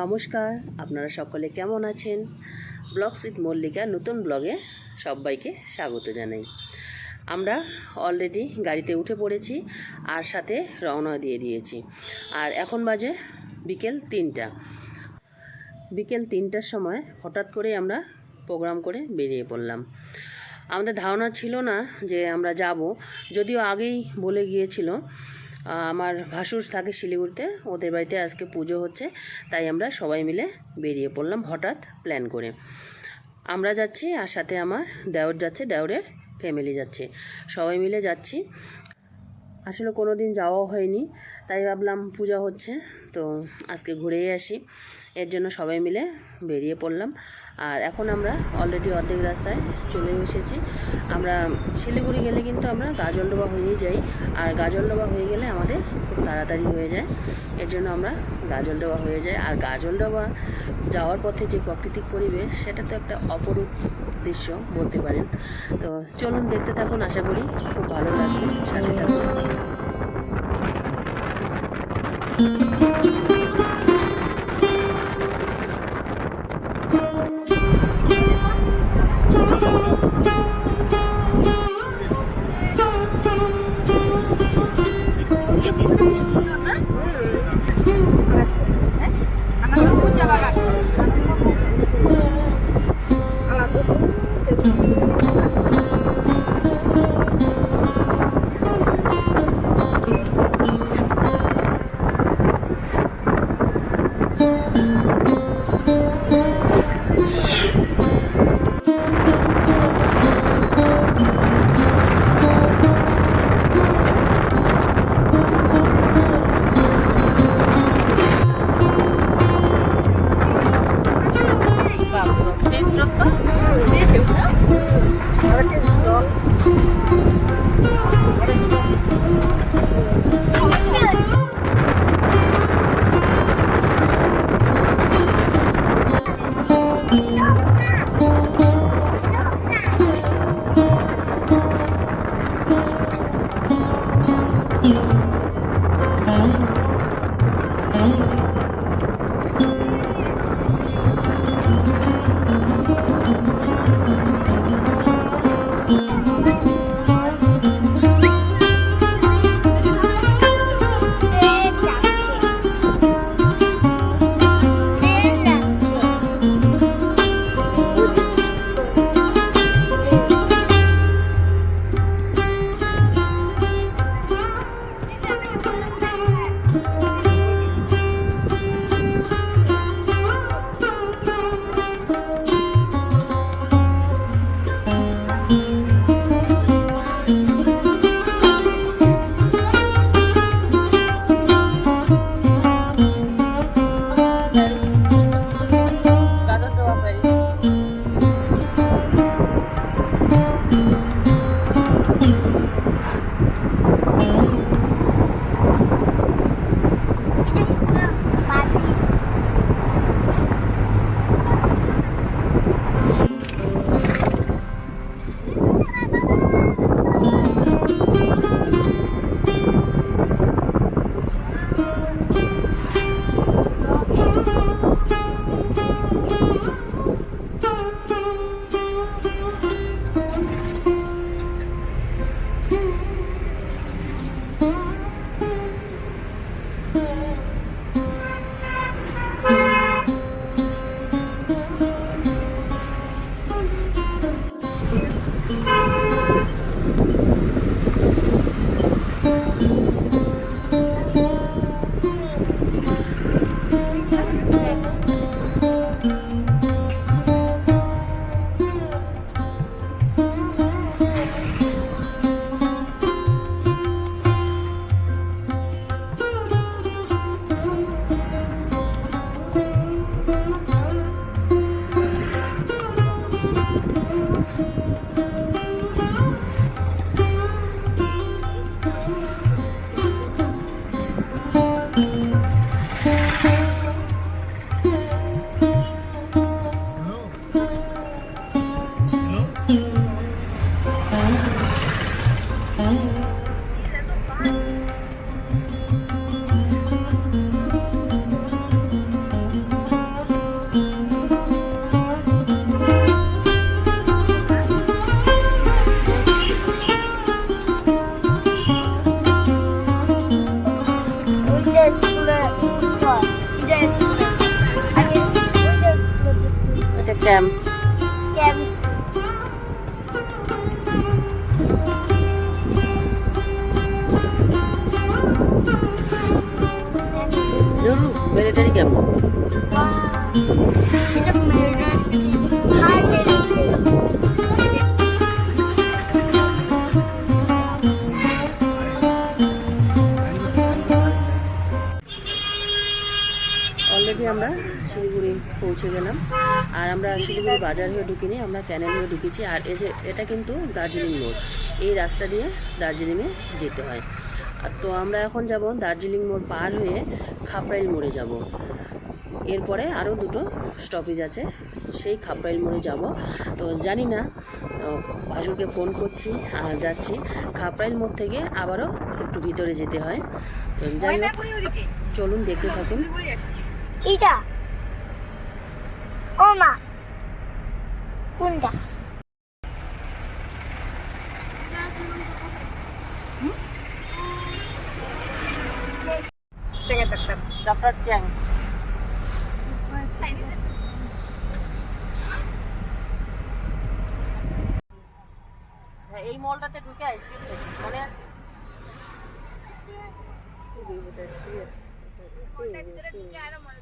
নমস্কার, আপনারা সকলে কেমন আছেন? ব্লগস উইথ মল্লিকা, নতুন ব্লগে সবাইকে স্বাগত জানাই। আমরা অলরেডি গাড়িতে উঠে পড়েছি, আর সাথে রওনা দিয়ে দিয়েছি। আর এখন বাজে বিকেল তিনটা। বিকেল তিনটার সময় হঠাৎ করে আমরা প্রোগ্রাম করে বেরিয়ে পড়লাম। আমাদের ধারণা ছিল না যে আমরা যাব, যদিও আগেই বলে গিয়েছিল আমার ভাসুর থাকে শিলিগুড়িতে, ওদের বাড়িতে আজকে পুজো হচ্ছে, তাই আমরা সবাই মিলে বেরিয়ে পড়লাম হঠাৎ প্ল্যান করে। আমরা যাচ্ছি আর সাথে আমার দেওর যাচ্ছে, দেওরের ফ্যামিলি যাচ্ছে। সবাই মিলে যাচ্ছি। আসলে কোনো দিন যাওয়াও হয়নি, তাই ভাবলাম পূজা হচ্ছে, তো আজকে ঘুরেই আসি। এর জন্য সবাই মিলে বেরিয়ে পড়লাম। আর এখন আমরা অলরেডি অর্ধেক রাস্তায় চলে এসেছি। আমরা শিলিগুড়ি গেলে কিন্তু আমরা গাজলডোবা হয়েই যাই, আর গাজলডোবা হয়ে গেলে আমাদের খুব তাড়াতাড়ি হয়ে যায়। এর জন্য আমরা গাজলডোবা হয়ে যাই। আর গাজলডোবা যাওয়ার পথে যে প্রাকৃতিক পরিবেশ, সেটা তো একটা অপরূপ দৃশ্য বলতে পারেন। তো চলুন দেখতে থাকুন, আশা করি খুব ভালো লাগবে। সাথে থাকুন। jam? Jam Dulu beda dari jam? Wah, kita beda পৌঁছে গেলাম। আর আমরা শিলিগুড়ি বাজার হয়ে ঢুকিনি আমরা ক্যানেল হয়ে ঢুকেছি। আর এই যে এটা কিন্তু দার্জিলিং মোড়। এই রাস্তা দিয়ে দার্জিলিংয়ে যেতে হয়। আর তো আমরা এখন যাব দার্জিলিং মোড় পার হয়ে খাপড়াইল মোড়ে যাব। এরপরে আরও দুটো স্টপেজ আছে। সেই খাপড়াইল মোড়ে যাব। তো জানি না তো ভাসুরকে ফোন করছি আর যাচ্ছি। খাপড়াইল মোড় থেকে আবারও একটু ভিতরে যেতে হয়। তো যাই হোক চলুন দেখতে থাকুন। এটা ও মা কোনটা চ্যাং হ্যাঁ এই মলটাতে ঢুকে আইসক্রিম খেয়েছি মনে আছে? 우리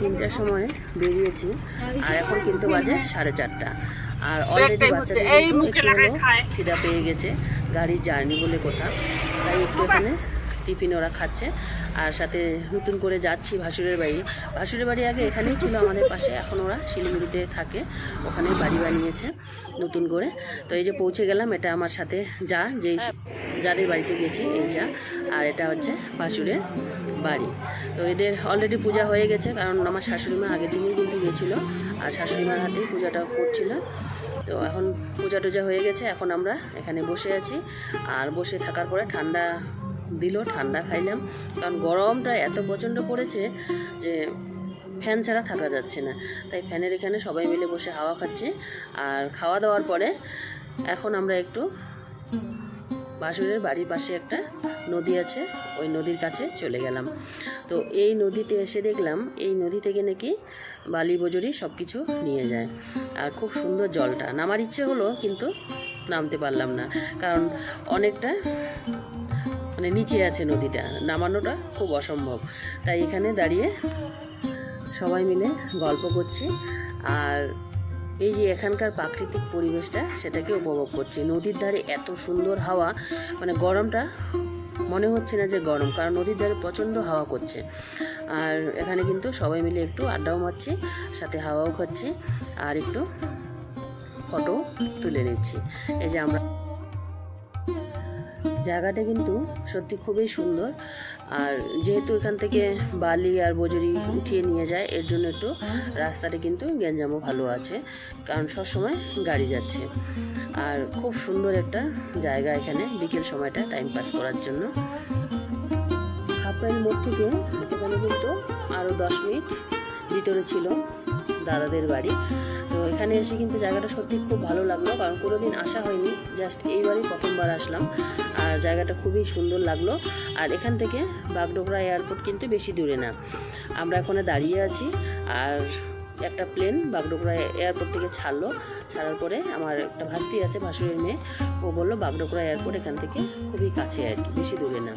তিনটার সময় বেরিয়েছি। আর এখন কিন্তু বাজে সাড়ে চারটা। আর অলরেডি বাচ্চাদের খিদা পেয়ে গেছে গাড়ি জার্নি বলে কথা। তাই একটু এখানে টিফিন ওরা খাচ্ছে। আর সাথে নতুন করে যাচ্ছি ভাসুরের বাড়ি। ভাসুরের বাড়ি আগে এখানেই ছিল আমাদের পাশে, এখন ওরা শিলিগুড়িতে থাকে ওখানেই বাড়ি বানিয়েছে নতুন করে। তো এই যে পৌঁছে গেলাম, এটা আমার সাথে যা, যেই যাদের বাড়িতে গেছি, এই যা, আর এটা হচ্ছে ভাসুরের বাড়ি। তো এদের অলরেডি পূজা হয়ে গেছে, কারণ আমার শাশুড়ি মা আগের দিনেই কিন্তু গেছিল, আর শাশুড়ি মার হাতেই পূজাটা করছিল। তো এখন পূজা টুজা হয়ে গেছে, এখন আমরা এখানে বসে আছি, আর বসে থাকার পরে ঠান্ডা দিল, ঠান্ডা খাইলাম। কারণ গরমটা এত প্রচণ্ড পড়েছে যে ফ্যান ছাড়া থাকা যাচ্ছে না। তাই ফ্যানের এখানে সবাই মিলে বসে হাওয়া খাচ্ছে। আর খাওয়া দাওয়ার পরে এখন আমরা একটু বাসুরের বাড়ির পাশে একটা নদী আছে, ওই নদীর কাছে চলে গেলাম। তো এই নদীতে এসে দেখলাম, এই নদী থেকে নাকি বালি বজরি সব কিছু নিয়ে যায়। আর খুব সুন্দর জলটা। নামার ইচ্ছে হলো, কিন্তু নামতে পারলাম না। কারণ অনেকটা মানে নিচে আছে নদীটা, নামানোটা খুব অসম্ভব। তাই এখানে দাঁড়িয়ে সবাই মিলে গল্প করছি। আর এই যে এখানকার প্রাকৃতিক পরিবেশটা, সেটাকে উপভোগ করছি। নদীর ধারে এত সুন্দর হাওয়া মানে গরমটা, মনে হচ্ছে না যে গরম, কারণ নদীর ধারে প্রচণ্ড হাওয়া করছে। আর এখানে কিন্তু সবাই মিলে একটু আড্ডাও মারছি, সাথে হাওয়াও খাচ্ছি, আর একটু ফটো তুলে নিচ্ছি। এই যে আমরা জায়গাটা কিন্তু সত্যি খুবই সুন্দর। আর যেহেতু এখান থেকে বালি আর বজরি উঠিয়ে নিয়ে যায়, এর জন্য একটু রাস্তাটা কিন্তু গ্যাঞ্জামও ভালো আছে, কারণ সবসময় গাড়ি যাচ্ছে। আর খুব সুন্দর একটা জায়গা এখানে বিকেল সময়টা টাইম পাস করার জন্য। খাপড়াইল মোড় থেকে এখানে কিন্তু আরও দশ মিনিট ভিতরে ছিল। দাদাদের বাড়ি। তো এখানে এসে কিন্তু জায়গাটা সত্যি খুব ভালো লাগল, কারণ কোনোদিন আসা হয়নি, জাস্ট এইবারই প্রথমবার আসলাম। আর জায়গাটা খুবই সুন্দর লাগল। আর এখান থেকে বাগডোগরা এয়ারপোর্ট কিন্তু বেশি দূরে না। আমরা এখানে দাঁড়িয়ে আছি, আর একটা প্লেন বাগডোগরা এয়ারপোর্ট থেকে ছাড়লো। ছাড়ার পরে আমার একটা ভাস্তি আছে, ভাসুরের মেয়ে। ও বলল, বাগডোগরা এয়ারপোর্ট এখান থেকে খুবই কাছে আর কি, বেশি দূরে না।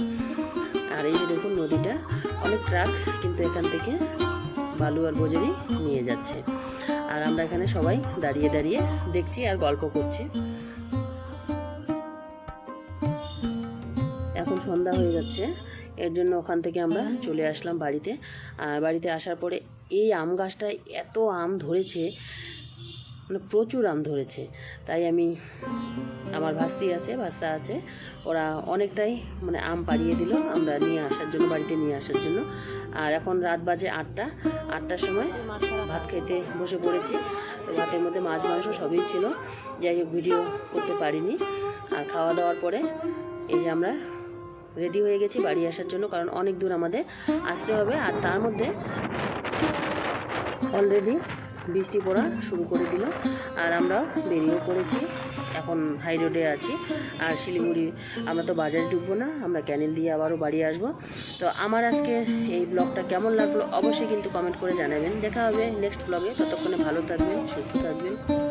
আর এই যে দেখুন নদীটা, অনেক ট্রাক কিন্তু এখান থেকে বালু আর বজরি নিয়ে যাচ্ছে। আর আমরা এখানে সবাই দাঁড়িয়ে দাঁড়িয়ে দেখছি আর গল্প করছি। এখন সন্ধ্যা হয়ে যাচ্ছে। এর জন্য ওখান থেকে আমরা চলে আসলাম বাড়িতে। আর বাড়িতে আসার পরে এই আম গাছটায় এত আম ধরেছে মানে প্রচুর আম ধরেছে। তাই আমি, আমার ভাস্তি আছে, ভাস্তা আছে। ওরা অনেকটাই মানে আম পাড়িয়ে দিল আমরা নিয়ে আসার জন্য, বাড়িতে নিয়ে আসার জন্য। আর এখন রাত বাজে আটটা, আটটার সময় ভাত খেতে বসে পড়েছি। তো ভাতের মধ্যে মাছ, মাংস সবই ছিল। যাই হোক, ভিডিও করতে পারিনি। আর খাওয়া দাওয়ার পরে এই যে আমরা রেডি হয়ে গেছি বাড়ি আসার জন্য, কারণ অনেক দূর আমাদের আসতে হবে। আর তার মধ্যে অলরেডি বৃষ্টি পড়া শুরু করে দিল। আর আমরা বেরিয়েও পড়েছি। এখন হাই রোডে আছি। আর শিলিগুড়ি, আমরা তো বাজারে ঢুকবো না, আমরা ক্যানেল দিয়ে আবারও বাড়ি আসব। তো আমার আজকে এই ব্লগটা কেমন লাগল অবশ্যই কিন্তু কমেন্ট করে জানাবেন। দেখা হবে নেক্সট ব্লগে ততক্ষণে ভালো থাকবেন, সুস্থ থাকবেন।